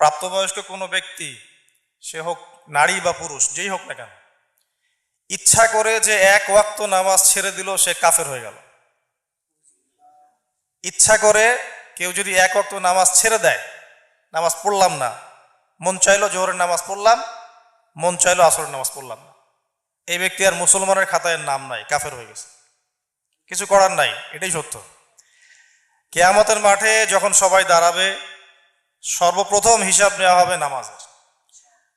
প্রাপ্তবয়স্ক কোনো ব্যক্তি, সে হোক নারী বা পুরুষ, যেই হোক না কেন, ইচ্ছা করে যে এক ওয়াক্ত নামাজ ছেড়ে দিল, সে কাফের হয়ে গেল। ইচ্ছা করে কেউ যদি এক ওয়াক্ত নামাজ ছেড়ে দেয়, নামাজ পড়লাম না, মন চাইলো জোহরের নামাজ পড়লাম, মন চাইলো আসরের নামাজ পড়লাম না। এই ব্যক্তি আর মুসলমানের খাতায় নাম নাই, কাফের হয়ে গেছে। কিছু করার নাই, এটাই সত্য। কেয়ামতের মাঠে যখন সবাই দাঁড়াবে সর্বপ্রথম হিসাব নেওয়া হবে নামাজের।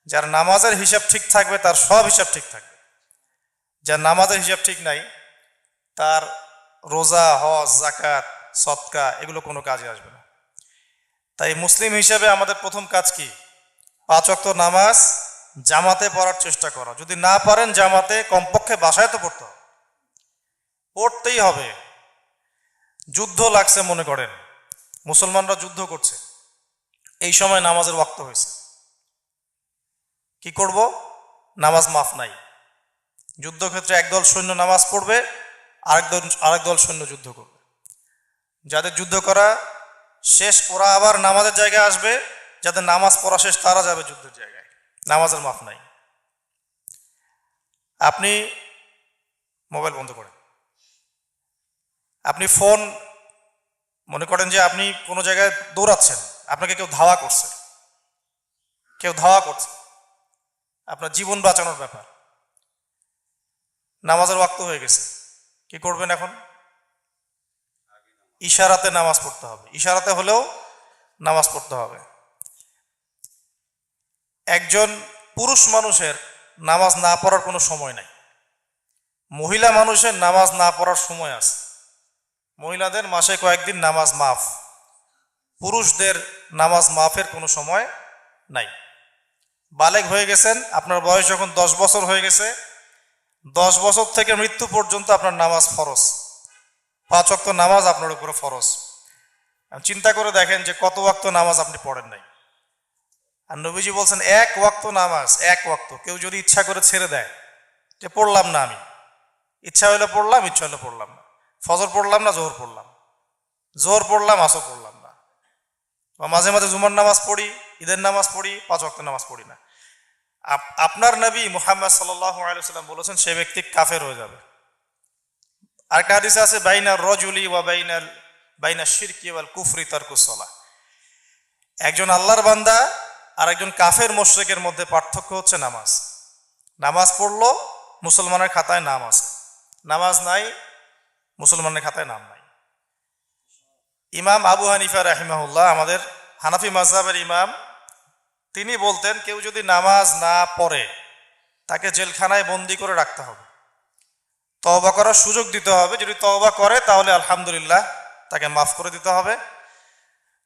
যার নামাজের হিসাব ঠিক থাকবে, তার সব হিসাব ঠিক থাকবে। যার নামাজের হিসাব ঠিক নাই, তার রোজা, হজ জাকাত সৎকা এগুলো কোনো কাজে আসবে না। তাই মুসলিম হিসেবে আমাদের প্রথম কাজ কি? পাঁচ অক্ত নামাজ জামাতে পড়ার চেষ্টা করা। যদি না পারেন জামাতে, কমপক্ষে বাসায় তো পড়তে পড়তেই হবে। যুদ্ধ লাগছে মনে করেন। মুসলমানরা যুদ্ধ করছে। এই সময় নামাজের ওয়াক্ত হয়েছে। কি করব? নামাজ মাফ নাই। যুদ্ধক্ষেত্রে একদল সৈন্য নামাজ পড়বে, আরেক দল আরেক দল সৈন্য যুদ্ধ করবে। যাদের যুদ্ধ করা শেষ, ওরা আবার নামাজের জায়গায় আসবে। যাদের নামাজ পড়া শেষ, তারা যাবে যুদ্ধের জায়গায়। নামাজের মাফ নাই। আপনি মোবাইল বন্ধ করেন। আপনি ফোন, মনে করেন যে আপনি কোনো জায়গায় দৌড়াচ্ছেন। আপনাকে কেউ ধাওয়া করছে। কেউ ধাওয়া করছে। আপনার জীবন বাঁচানোর ব্যাপার। নামাজের ওয়াক্ত হয়ে গেছে। কি করবেন এখন? ইশারাতে নামাজ পড়তে হবে। ইশারাতে হলেও নামাজ পড়তে হবে। একজন পুরুষ মানুষের নামাজ না পড়ার কোনো সময় নাই। মহিলা মানুষের নামাজ না পড়ার সময় আছে। মহিলাদের মাসে কয়েকদিন নামাজ মাফ। পুরুষদের নামাজ মাফের কোনো সময় নাই। বালেগ হয়ে গেছেন, আপনার বয়স যখন দশ বছর হয়ে গেছে, দশ বছর থেকে মৃত্যু পর্যন্ত আপনার নামাজ ফরজ। পাঁচ অক্ত নামাজ আপনার উপরে ফরজ। চিন্তা করে দেখেন যে কত ওয়াক্ত নামাজ আপনি পড়েন নাই। আর নবীজি বলছেন, এক ওয়াক্ত নামাজ, এক ওয়াক্ত। কেউ যদি ইচ্ছা করে ছেড়ে দেয়, যে পড়লাম না আমি। ইচ্ছা হলে পড়লাম, ইচ্ছা হলে পড়লাম না। ফজর পড়লাম না, জোহর পড়লাম। জোহর পড়লাম, আসর পড়লাম। বা মাঝে মাঝে জুমার নামাজ পড়ি, ঈদের নামাজ পড়ি, পাঁচ ওয়াক্ত নামাজ পড়ি না। আপনার নবী মুহাম্মদ আলাইসাল্লাম বলেছেন, সে ব্যক্তি কাফের হয়ে যাবে। আরেকটা হাদিসে আছে বাইনার রজুলি ওয়া বাইনাল বাইনা শিরকি ওয়াল কুফরি তারকুসলা একজন আল্লাহর বান্দা আর একজন কাফের মোশরেকের মধ্যে পার্থক্য হচ্ছে নামাজ। নামাজ পড়ল, মুসলমানের খাতায় নাম আছে। নামাজ নাই, মুসলমানের খাতায় নাম নাই। ইমাম আবু হানিফা রাহিমাহুল্লাহ, আমাদের হানাফি মাজহাবের ইমাম, তিনি বলতেন, কেউ যদি নামাজ না পড়ে, তাকে জেলখানায় বন্দি করে রাখতে হবে। তওবা করার সুযোগ দিতে হবে। যদি তওবা করে, তাহলে আলহামদুলিল্লাহ তাকে মাফ করে দিতে হবে।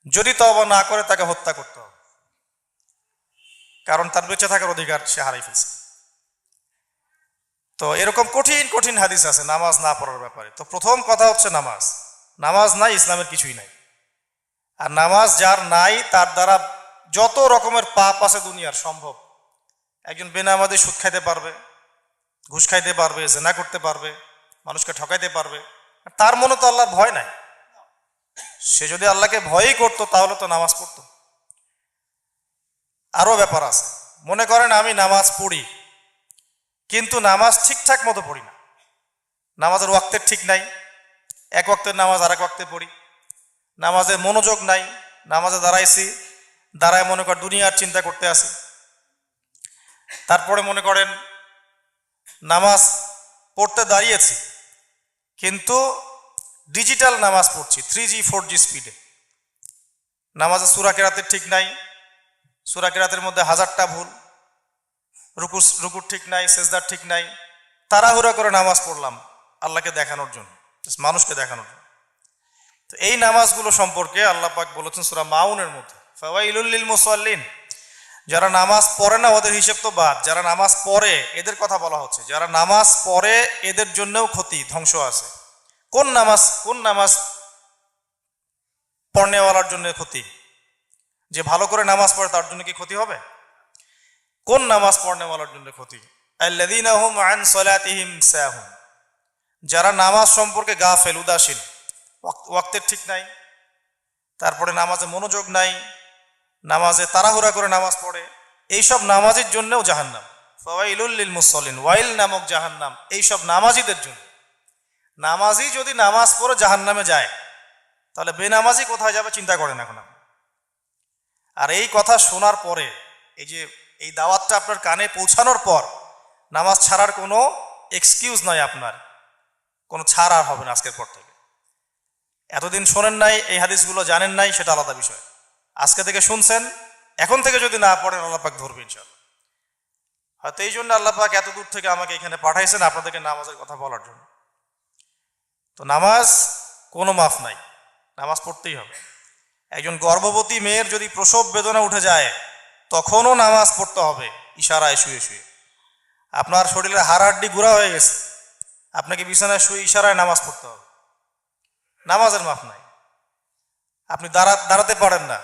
যদি তওবা না করে, তাকে হত্যা করতে হবে। কারণ তার বেঁচে থাকার অধিকার সে হারাই ফেলছে। তো এরকম কঠিন কঠিন হাদিস আছে, নামাজ না পড়ার ব্যাপারে। তো প্রথম কথা হচ্ছে নামাজ। নামাজ নাই, ইসলামের কিছুই নাই। আর নামাজ যার নাই, তার দ্বারা যত রকমের পাপ আছে দুনিয়ার, সম্ভব। একজন বেনামাদি সুদ খাইতে পারবে, ঘুষ খাইতে পারবে, জেনা করতে পারবে, মানুষকে ঠকাইতে পারবে। তার মনে তো আল্লাহর ভয় নাই। সে যদি আল্লাহকে ভয়ই করতো, তাহলে তো নামাজ পড়তো। আরও ব্যাপার আছে। মনে করেন আমি নামাজ পড়ি, কিন্তু নামাজ ঠিকঠাক মতো পড়ি না। নামাজের ওয়াক্তের ঠিক নাই। এক ওয়াক্তের নামাজ আর এক ওয়াক্তে পড়ি। নামাজে মনোযোগ নাই, নামাজে দাঁড়াইছি, দাঁড়ায় মনে কর দুনিয়ার চিন্তা করতে আসি তারপরে মনে করেন, নামাজ পড়তে দাঁড়িয়েছি, কিন্তু ডিজিটাল নামাজ পড়ছি থ্রি জি ফোর জি স্পিডে নামাজে সুরা কেরাতের ঠিক নাই, সুরা কেরাতের মধ্যে হাজারটা ভুল, রুকু, রুকুর ঠিক নাই, সেজদার ঠিক নাই, তাড়াহুড়া করে নামাজ পড়লাম, আল্লাহকে দেখানোর জন্য। মানুষকে দেখানোর তো এই নামাজগুলো সম্পর্কে আল্লাহ পাক বলেছেন সুরা মাউনের মধ্যে, ফাওয়াইলুল মুসাল্লিন। যারা নামাজ পড়ে না, ওদের হিসেব তো বাদ। যারা নামাজ পড়ে, এদের কথা বলা হচ্ছে। যারা নামাজ পড়ে, এদের জন্যও ক্ষতি, ধ্বংস আছে। কোন নামাজ কোন নামাজ পড়নেওয়ালার জন্য ক্ষতি? যে ভালো করে নামাজ পড়ে, তার জন্য কি ক্ষতি হবে? কোন নামাজ পড়নেওয়ালার জন্য ক্ষতি? আল্লাযীনা হুম আন সালাতিহিম সাহুন। যারা নামাজ সম্পর্কে গাফেল, উদাসীন ওয়াক- ওয়াক্তের ঠিক নাই, তারপরে নামাজে মনোযোগ নাই, নামাজে তাড়াহুড়া করে নামাজ পড়ে, এইসব নামাজের জন্যও জাহান্নাম। ফওয়াইলুল্লিল মুসলিন ওয়াইল নামক জাহান্নাম, এইসব নামাজিদের জন্য। নামাজি যদি নামাজ পড়ে জাহান্নামে যায়, তাহলে বেনামাজি কোথায় যাবে চিন্তা করেন এখন আর এই কথা শোনার পরে, এই যে, এই দাওয়াতটা আপনার কানে পৌঁছানোর পর, নামাজ ছাড়ার কোনো এক্সকিউজ নয় আপনার। কোনো ছাড় আর হবে না আজকের পর থেকে। এতদিন শোনেন নাই, এই হাদিসগুলো জানেন নাই, সেটা আলাদা বিষয়। আজকে থেকে শুনছেন, এখন থেকে যদি না পড়েন আল্লাপাক ধরবে ইনশাল্লাহ হয়তো এই জন্য আল্লাপাক এত দূর থেকে আমাকে এখানে পাঠাইছেন আপনাদেরকে নামাজের কথা বলার জন্য। তো নামাজ কোনো মাফ নাই, নামাজ পড়তেই হবে। একজন গর্ভবতী মেয়ের যদি প্রসব বেদনা উঠে যায়, তখনও নামাজ পড়তে হবে, ইশারায় শুয়ে শুয়ে। আপনার শরীরের হাড়াড্ডি গুঁড়া হয়ে গেছে। আপনাকে বিছানায় শুয়ে ইশারায় নামাজ পড়তে হবে। নামাজের মাফ নাই। আপনি দাঁড়া, দাঁড়াতে পারেন না।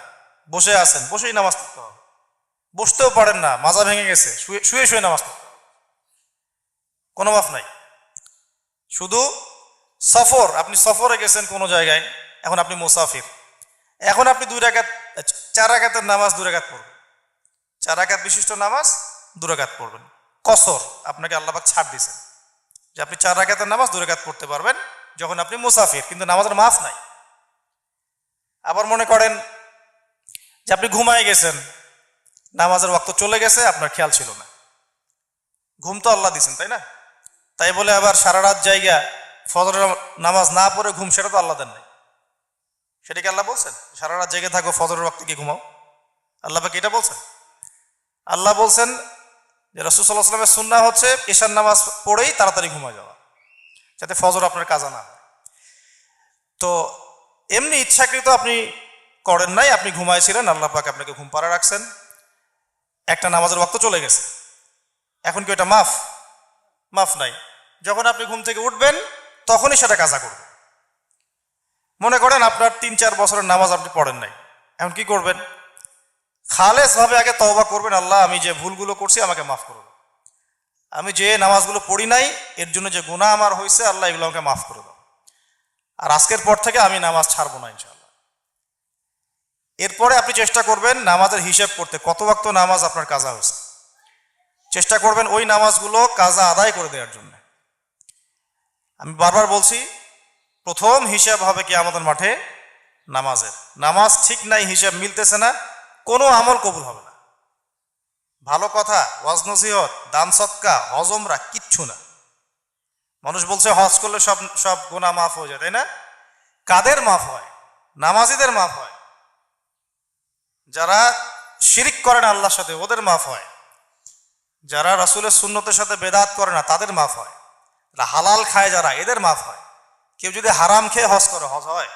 বসে আছেন, বসেই নামাজ পড়তে হবে। বসতেও পারেন না, মাজা ভেঙে গেছে। শুয়ে শুয়ে শুয়ে নামাজ পড়তে হবে। কোনো মাফ নাই। শুধু সফর, আপনি সফরে গেছেন কোনো জায়গায়, এখন আপনি মুসাফির। এখন আপনি দুই রাকাত, চার রাকাতের নামাজ দুই রাকাত পড়বেন। চার রাকাত বিশিষ্ট নামাজ, দু রাকাত পড়বেন। কসর, আপনাকে আল্লাহবাক ছাড় দিয়েছেন। যে আপনি চার রাকাতের নামাজ দু রাকাত পড়তে পারবেন, যখন আপনি মুসাফির, কিন্তু নামাজের মাফ নাই। আবার মনে করেন যে আপনি ঘুমায় গেছেন, নামাজের ওয়াক্ত চলে গেছে, আপনার খেয়াল ছিল না। ঘুম তো আল্লাহ দিছেন তাই না? তাই বলে আবার সারা রাত জায়গা ফজরের নামাজ না পড়ে ঘুম, সেটা তো আল্লাহ দেন নাই। সেটাকে আল্লাহ বলছেন? সারা রাত জেগে থাকো, ফজরের ওয়াক্তে গিয়ে ঘুমাও। আল্লাহ বাকি এটা বলছেন। আল্লাহ বলছেন যে রসুল্লাহ সাল্লামের সুন্না হচ্ছে ঈশান নামাজ পড়েই তাড়াতাড়ি ঘুমায় যাওয়া, যাতে ফজর আপনার কাজা না তো এমনি ইচ্ছাকৃত আপনি করেন নাই, আপনি ঘুমাইছিলেন, আল্লাহ পাক আপনাকে ঘুম পাড়া রাখছেন। একটা নামাজের ওয়াক্ত চলে গেছে। এখন কি ওটা মাফ? মাফ নাই। যখন আপনি ঘুম থেকে উঠবেন, তখনই সেটা কাজা করবেন। মনে করেন আপনার তিন চার বছরের নামাজ আপনি পড়েন নাই। এখন কি করবেন? খালেস ভাবে আগে তওবা করবেন, আল্লাহ, আমি যে ভুলগুলো করছি আমাকে মাফ করুন আমি যে নামাজগুলো পড়ি নাই, এর জন্য যে গুণা আমার হয়েছে, আল্লাহ এগুলো আমাকে মাফ করে দাও। আর আজকের পর থেকে আমি নামাজ ছাড়বো না ইনশাল্লাহ এরপরে আপনি চেষ্টা করবেন নামাজের হিসেব করতে, কত ওয়াক্ত নামাজ আপনার কাজা হয়েছে। চেষ্টা করবেন ওই নামাজগুলো কাজা আদায় করে দেওয়ার জন্য। আমি বারবার বলছি, প্রথম হিসাব হবে কি আমাদের মাঠে নামাজের। নামাজ ঠিক নাই, হিসাব মিলতেছে না। কোনো আমল কবুল হবে না। ভালো কথা, ওয়াজ নসিহত, দান সৎকা হজমরা কিচ্ছু না। মানুষ বলছে, হজ করলে সব সব গোনা মাফ হয়ে যায়, তাই না? কাদের মাফ হয়? নামাজিদের মাফ হয়? যারা শিরিক করে না আল্লাহর সাথে, ওদের মাফ হয়। যারা রাসুলের সুন্নতের সাথে বেদাত করে না, তাদের মাফ হয়। হালাল খায় যারা, এদের মাফ হয়। কেউ যদি হারাম খেয়ে হজ করে, হজ হয়।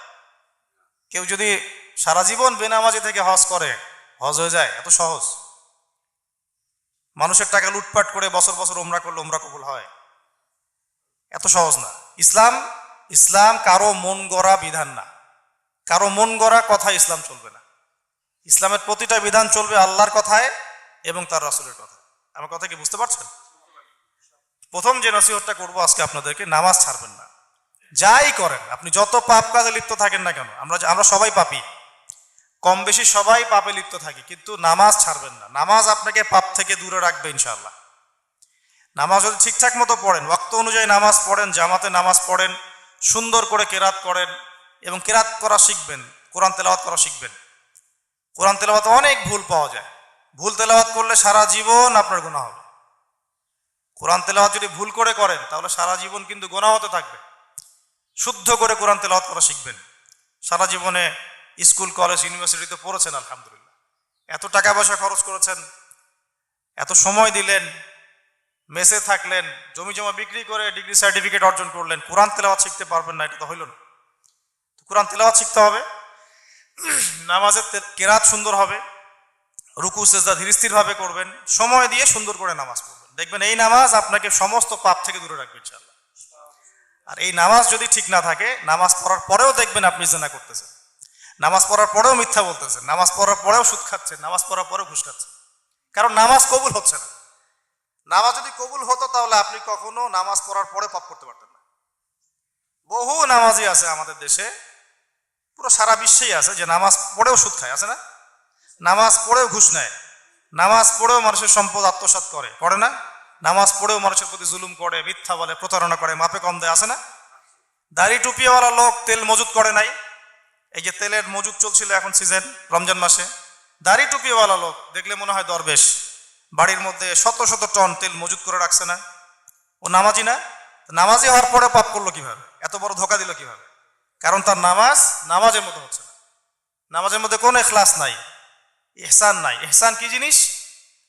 কেউ যদি সারা জীবন বেনামাজি থেকে হজ করে হজ হয়ে যায়, এত সহজ। মানুষের টাকা লুটপাট করে বছর বছর ওমরা করলে ওমরা কবুল হয়। এত সহজ না। ইসলাম ইসলাম কারও মন গড়া বিধান না। কারও মন গড়া কথা ইসলাম চলবে না। ইসলামের প্রতিটা বিধান চলবে আল্লাহর কথায় এবং তার রাসুলের কথায়। আমার কথা কি বুঝতে পারছেন? প্রথম যে নসিহতটা করব আজকে আপনাদেরকে, নামাজ ছাড়বেন না। যাই করেন, আপনি যত পাপ কাজে লিপ্ত থাকেন না কেন, আমরা আমরা সবাই পাপি। কম বেশি সবাই পাপে লিপ্ত থাকি, কিন্তু নামাজ ছাড়বেন না। নামাজ আপনাকে পাপ থেকে দূরে রাখবে ইনশাআল্লাহ। নামাজ যদি ঠিকঠাক মতো পড়েন, ওয়াক্ত অনুযায়ী নামাজ পড়েন, জামাতে নামাজ পড়েন, সুন্দর করে কেরাত করেন এবং কেরাত করা শিখবেন, কোরআন তেলাওয়াত করা শিখবেন। কোরআন তেলাওয়াতে অনেক ভুল পাওয়া যায়। ভুল তেলাওয়াত করলে সারা জীবন আপনার গুণা হবে। কোরআন তেলাওয়াত যদি ভুল করে করেন, তাহলে সারা জীবন কিন্তু গোনা হতে থাকবে। শুদ্ধ করে কোরআন তেলাওয়াত করা শিখবেন। সারা জীবনে স্কুল, কলেজ, ইউনিভার্সিটিতে পড়েছেন, আলহামদুলিল্লাহ। এত টাকা পয়সা খরচ করেছেন, এত সময় দিলেন, মেসে থাকলেন, জমি জমা বিক্রি করে ডিগ্রি সার্টিফিকেট অর্জন করলেন, কোরআন তেলাওয়াত শিখতে পারবেন না, এটা তো হইল না। কোরআন তেলাওয়াত শিখতে হবে, নামাজের কেরাত সুন্দর হবে, রুকু, সেজদা ধীরস্থিরভাবে করবেন, সময় দিয়ে সুন্দর করে নামাজ পড়বেন। দেখবেন এই নামাজ আপনাকে সমস্ত পাপ থেকে দূরে রাখবে, ইনশাআল্লাহ। আর এই নামাজ যদি ঠিক না থাকে, নামাজ পড়ার পরেও দেখবেন আপনি জেনা করতেছেন। নামাজ পড়ার পরেও মিথ্যা বলতেছেন নামাজ পড়ার পরেও সুদ খাচ্ছেন নামাজ পড়ার পরেও ঘুষ খাচ্ছেন কারণ নামাজ কবুল হচ্ছে না। নামাজ যদি কবুল হতো তাহলে আপনি কখনো নামাজ পড়ার পরে পাপ করতে পারতেন না। বহু নামাজি আছে আমাদের দেশে, পুরো সারা বিশ্বেই আছে যে নামাজ পড়েও সুদ খায়, আছে না? নামাজ পড়েও ঘুষ নেয়, নামাজ পড়েও মানুষের সম্পদ আত্মসাৎ করে করে না? নামাজ পড়েও মানুষের প্রতি জুলুম করে, মিথ্যা বলে, প্রতারণা করে, মাপে কম দেয়, আছে না? দাড়ি টুপিওয়ালা লোক তেল মজুত করে নাই এই যে তেলের মজুদ চলছিল এখন সিজন রমজান মাসে, দাড়ি টুপিওয়ালা লোক, দেখলে মনে হয় দরবেশ। বাড়ির মধ্যে শত শত টন তেল মজুদ করে রাখছে না। ও নামাজি না? নামাজি হওয়ার পরে পাপ করল কীভাবে? এত বড় ধোকা দিল কীভাবে? কারণ তার নামাজ নামাজের মতো হচ্ছে না। নামাজের মধ্যে কোনো এখলাস নাই। এহসান নাই। এহসান কি জিনিস?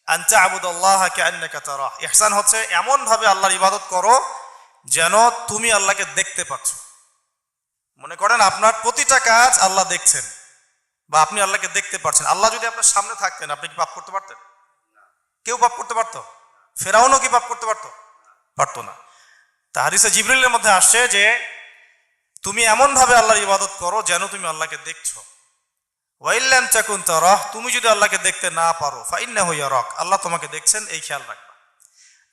আনতা আবুদাল্লাহ কে আন্নাকা তারা ইহসান হচ্ছে এমন ভাবে আল্লাহর ইবাদত করো যেন তুমি আল্লাহকে দেখতে পাচ্ছ। মনে করেন আপনার প্রতিটা কাজ আল্লাহ দেখছেন বা আপনি আল্লাহকে দেখতে পারছেন। আল্লাহ যদি আপনার সামনে থাকতেন, আপনি কি পাপ করতে পারতেন? কেউ পাপ করতে পারতো? ফেরাউনও কি পাপ করতে পারতো? পারতো না। তা হাদিসে জিবরিলের মধ্যে আসছে যে, তুমি এমন ভাবে আল্লাহর ইবাদত করো যেন তুমি আল্লাহকে দেখছ। ওয়াইল্লাম চাকুন রহ তুমি যদি আল্লাহকে দেখতে না পারো ফাইন্না হইয়া রক আল্লাহ তোমাকে দেখছেন, এই খেয়াল রাখবা।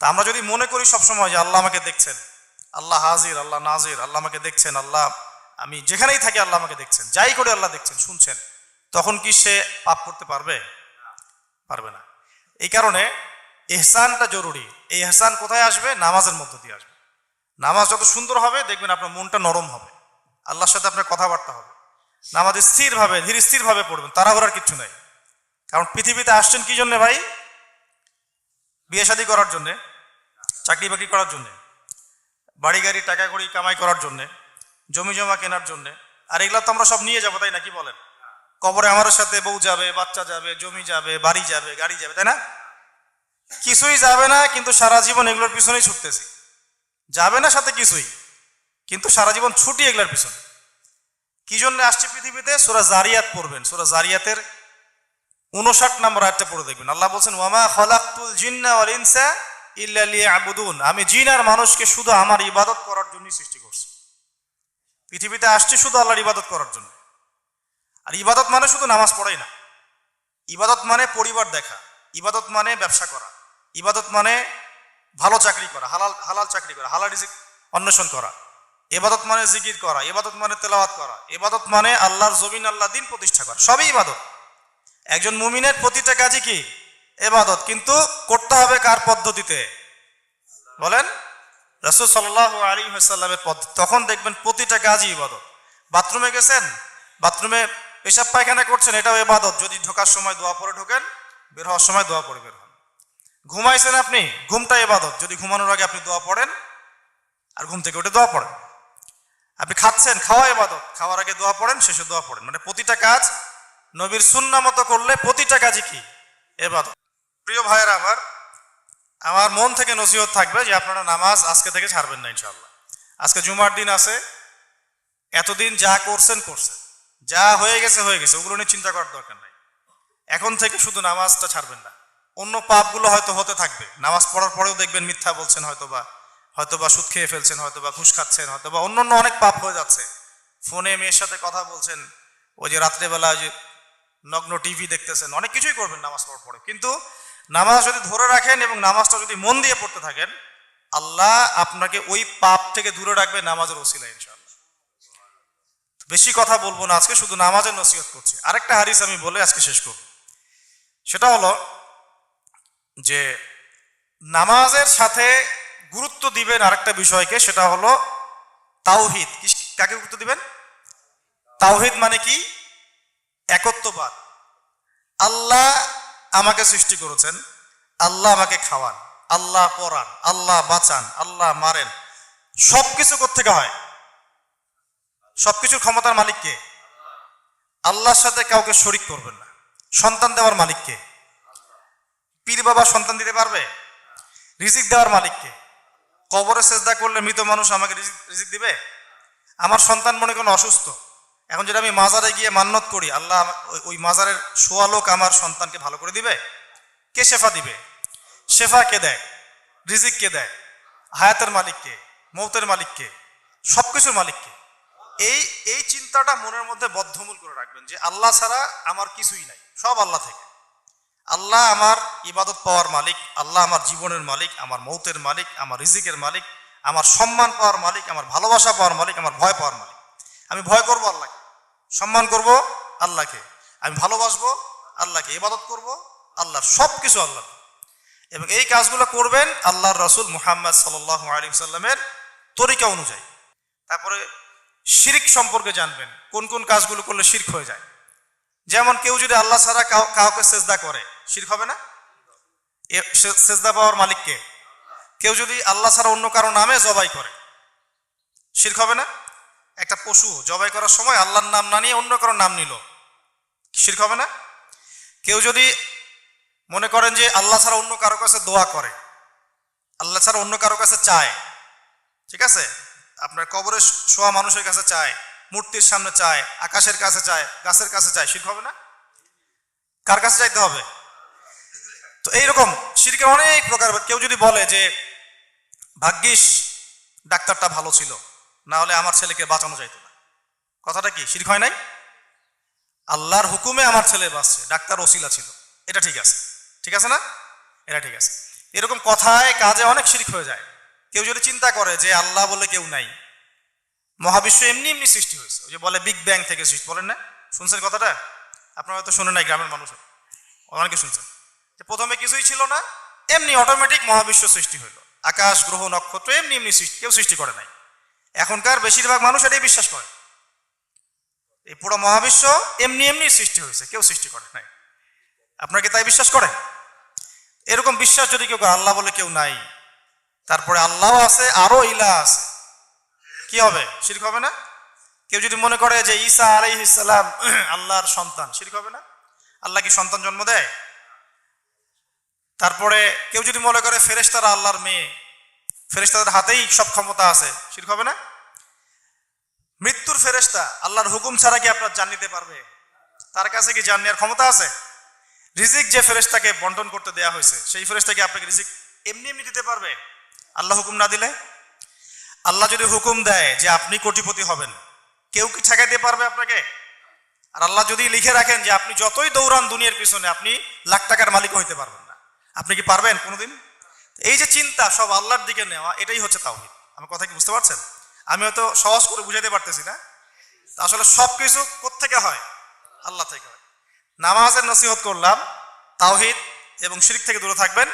তা আমরা যদি মনে করি সবসময় যে আল্লাহ আমাকে দেখছেন, আল্লাহ হাজির, আল্লাহ নাজির, আল্লাহ আমাকে দেখছেন, আল্লাহ আমি যেখানেই থাকি আল্লাহ আমাকে দেখছেন, যাই করে আল্লাহ দেখছেন, শুনছেন, তখন কি সে পাপ করতে পারবে? পারবে না। এই কারণে এহসানটা জরুরি। এই এহসান কোথায় আসবে? নামাজের মধ্য দিয়ে আসবে। নামাজ যত সুন্দর হবে, দেখবেন আপনার মনটা নরম হবে। আল্লাহর সাথে আপনার কথাবার্তা হবে। নামাজ স্থিরভাবে ধীর স্থিরভাবে পড়বেন তাড়াহুড়ার কিচ্ছু নেই। কারণ পৃথিবীতে আসছেন কি জন্যে ভাই? বিয়ে শাদী করার জন্যে, চাকরি বাকরি করার জন্যে, বাড়ি গাড়ি টাকা কড়ি কামাই করার জন্যে। জমি জমা কেনার জন্য। আর এগুলো তো আমরা সব নিয়ে যাব, তাই না? কি বলেন? কবরে আমার সাথে বউ যাবে, বাচ্চা যাবে, জমি যাবে, বাড়ি যাবে, গাড়ি যাবে, তাই না? কিছুই যাবে না, কিন্তু সারা জীবন এগুলোর পিছনেই ছুটতেছি। যাবে না সাথে কিছুই, কিন্তু সারা জীবন ছুটি এগুলোর পিছনে। কি জন্য আসছে পৃথিবীতে? সোরা জারিয়াত পড়বেন। সোরা জারিয়াতের উনষাট নম্বর আয়াতটা পড়ে দেখবেন। আল্লাহ বলছেন, ওয়ামা খলাকুল জিন্না ইল্লা লিয়াবুদুন। আমি জিন আর মানুষকে শুধু আমার ইবাদত করার জন্যই সৃষ্টি করছি। পৃথিবীতে আসছে শুধু আল্লাহর ইবাদত করার জন্য। আর ইবাদত মানে শুধু নামাজ পড়াই না। ইবাদত মানে পরিবার দেখা। ইবাদত মানে ব্যবসা করা। ইবাদত মানে ভালো চাকরি করা, হালাল হালাল চাকরি করা, হালাল রিজিক অন্বেষণ করা। এবাদত মানে জিকির করা এবাদত মানে তেলাওয়াত করা এবাদত মানে আল্লাহর জমিন আল্লাহ দিন প্রতিষ্ঠা করা, সবই ইবাদত। একজন মুমিনের প্রতিটা কাজই কি? এবাদত কিন্তু করতে হবে কার পদ্ধতিতে? বলেন রসুল সাল্লাহ আলী সাল্লামের পদ্ধতি তখন দেখবেন প্রতিটা কাজই ইবাদত। বাথরুমে গেছেন, বাথরুমে পেশাব পায়খানা করছেন, এটাও এবাদত যদি ঢোকার সময় দোয়া পরে ঢোকেন, বের হওয়ার সময় দোয়া পরে বের হন। ঘুমাইছেন আপনি, ঘুমটা এবাদত যদি ঘুমানোর আগে আপনি দোয়া পড়েন, আর ঘুম থেকে উঠে দোয়া পড়েন। আপনি খাচ্ছেন, খাওয়া এবাদত খাওয়ার আগে দোয়া পড়েন, শেষে দোয়া পড়েন। মানে প্রতিটা কাজ নবীর সুন্না মতো করলে প্রতিটা কাজই কি? এবাদত প্রিয় ভাইয়েরা আমার আমার মন থেকে নসিহত থাকবে যে আপনারা নামাজ আজকে থেকে ছাড়বেন না ইনশাল্লাহ আজকে জুমার দিন আছে, এতদিন যা করছেন করছেন। যা হয়ে গেছে হয়ে গেছে, ওগুলো নিয়ে চিন্তা করার দরকার নাই। এখন থেকে শুধু নামাজটা ছাড়বেন না। অন্য পাপগুলো হয়তো হতে থাকবে। নামাজ পড়ার পরেও দেখবেন মিথ্যা বলছেন হয়তো বা হয়তো বা সুদ খেয়ে ফেলছেন হয়তো বা ঘুষ খাচ্ছেন হয়তো বা অন্য অনেক পাপ হয়ে যাচ্ছে। ফোনে মেয়ের সাথে কথা বলছেন, ওই যে রাত্রেবেলা যে নগ্ন টিভি দেখতেছেন, অনেক কিছুই করবেন নামাজ পড়ার পরে। কিন্তু নামাজ যদি ধরে রাখেন এবং নামাজটা যদি মন দিয়ে পড়তে থাকেন, আল্লাহ আপনাকে ওই পাপ থেকে দূরে রাখবে নামাজের ওসিলা ইনশাআল্লাহ। বেশি কথা বলব না, আজকে শুধু নামাজের নসিহত করছি। আরেকটা হারিস আমি বলে আজকে শেষ করব। সেটা হলো যে নামাজের সাথে গুরুত্ব দিবেন আরেকটা বিষয়কে, সেটা হলো তাওহিদ। কাকে গুরুত্ব দিবেন? তাওহিদ মানে কি? একত্ববাদ। আল্লাহ আমাকে সৃষ্টি করেছেন। আল্লাহ আমাকে খাওয়ান, আল্লাহ পড়ান আল্লাহ বাঁচান, আল্লাহ মারেন। সবকিছু থেকে হয়? সবকিছুর ক্ষমতার মালিককে আল্লাহর সাথে কাউকে শরিক করবেন না। সন্তান দেওয়ার মালিককে পীর বাবা সন্তান দিতে পারবে? রিজিক দেওয়ার মালিককে কবরে চেষ্টা করলে মৃত মানুষ আমাকে রিজিক দিবে? আমার সন্তান মনে কোনো অসুস্থ। এখন যদি আমি মাজারে গিয়ে মান্নত করি, আল্লাহ ওই- মাজারের সোয়ালোক আমার সন্তানকে ভালো করে দিবে? কে শেফা দিবে? শেফা কে দেয়? রিজিক কে দেয়? হায়াতের মালিককে মৌতের মালিককে সবকিছুর মালিককে এই এই চিন্তাটা মনের মধ্যে বদ্ধমূল করে রাখবেন যে আল্লাহ ছাড়া আমার কিছুই নাই, সব আল্লাহ থেকে। আল্লাহ আমার ইবাদত পাওয়ার মালিক, আল্লাহ আমার জীবনের মালিক, আমার মৌতের মালিক, আমার রিজিকের মালিক, আমার সম্মান পাওয়ার মালিক, আমার ভালোবাসা পাওয়ার মালিক, আমার ভয় পাওয়ার মালিক। আমি ভয় করব আল্লাহকে। সম্মান করব আল্লাহকে। আমি ভালোবাসবো আল্লাহকে, ইবাদত করব আল্লাহর সব কিছু আল্লাহ। এবং এই কাজগুলো করবেন আল্লাহর রসুল মুহাম্মদ সাল্লাহ আলী সাল্লামের তরিকা অনুযায়ী। তারপরে শিরিক সম্পর্কে জানবেন, কোন কোন কাজগুলো করলে শির্ক হয়ে যায়। যেমন কেউ যদি আল্লাহ ছাড়া কাউ- কাউকে সেজদা করে, শির্ক হবে না? সেজদা পাওয়ার মালিককে কেউ যদি আল্লাহ ছাড়া অন্য কারও নামে জবাই করে, শির্ক হবে না? একটা পশু জবাই করার সময় আল্লাহর নাম না নিয়ে অন্য কারও নাম নিল। শির্ক হবে না? কেউ যদি মনে করেন যে আল্লাহ ছাড়া অন্য কারও কাছে দোয়া করে, আল্লাহ ছাড়া অন্য কারও কাছে চায়, ঠিক আছে? আপনার কবরে শোয়া মানুষের কাছে চায়, মূর্তির সামনে চায়, আকাশের কাছে চায়, গাছের কাছে চায়, শির্ক হবে না? কার কাছে চাইতে হবে? তো এইরকম শিরকের অনেক প্রকার, কেউ যদি বলে যে ভাগ্যিস ডাক্তারটা ভালো ছিল। না হলে আমার ছেলেকে বাঁচানো যাইতো না। কথাটা কি? শিরক হয় নাই? আল্লাহর হুকুমে আমার ছেলে বাঁচছে, ডাক্তার ওসিলা ছিল। এটা ঠিক আছে। ঠিক আছে না? এটা ঠিক আছে। এরকম কথায় কাজে অনেক শিরিক হয়ে যায়। কেউ যদি চিন্তা করে যে আল্লাহ বলে কেউ নাই, মহাবিশ্ব এমনি এমনি সৃষ্টি হয়েছে। ওই যে বলে বিগ ব্যাং থেকে সৃষ্টি। বলেন না? শুনছেন কথাটা? আপনারা হয়তো শুনে নাই গ্রামের মানুষ। অনেকে শুনছেন। যে প্রথমে কিছুই ছিল না, এমনি অটোমেটিক মহাবিশ্ব সৃষ্টি হইল। আকাশ, গ্রহ, নক্ষত্র এমনি এমনি সৃষ্টি কেউ সৃষ্টি করে নাই। এখনকার বেশিরভাগ মানুষ এটাই বিশ্বাস করে। এই পুরো মহাবিশ্ব এমনি এমনি সৃষ্টি হয়েছে কেউ সৃষ্টি করে নাই। আপনারা কি তাই বিশ্বাস করেন? এরকম বিশ্বাস যদি কেউ করে, আল্লাহ বলে কেউ নাই। তারপরে আল্লাহ আছে আরও ইলা আছে। কি হবে? শিরক হবে না? কেউ যদি মনে করে যে ঈসা আলাইহিসাল্লাম আল্লাহর সন্তান শিরক হবে না? আল্লাহ কি সন্তান জন্ম দেয়? তারপরে কেউ যদি মনে করে ফেরেশতারা আল্লাহর মেয়ে ফেরেশতাদের হাতেই সব ক্ষমতা আছে। শিরক হবে না? মৃত্যুর ফেরেশতা আল্লাহর হুকুম ছাড়া কি আপনার জান নিতে পারবে? তার কাছে কি জান নেওয়ার ক্ষমতা আছে? রিজিক যে ফেরেশতাকে বন্টন করতে দেয়া হয়েছে, সেই ফেরেশতাকে আপনাকে রিজিক এমনি এমনি দিতে পারবে? আল্লাহ হুকুম না দিলে? আল্লাহ যদি হুকুম দেয় যে আপনি কোটিপতি হবেন, কেউ কি ঠেকাইতে পারবে আপনাকে? আর আল্লাহ যদি লিখে রাখেন যে আপনি যতই দৌড়ান দুনিয়ার পিছনে, আপনি লাখ টাকার মালিক হইতে পারবেন না। আপনি কি পারবেন কোনোদিন? এই যে চিন্তা সব আল্লাহর দিকে নেওয়া, এটাই হচ্ছে তাওহিদ। আমার কথা কি বুঝতে পারছেন? আমি হয়তো সহজ করে বুঝাইতে পারতেছি না। আসলে সব কিছু কোত্থেকে হয়? আল্লাহ থেকে হয়। নামাজের নসিহত করলাম, তাওহিদ এবং শিরিক থেকে দূরে থাকবেন।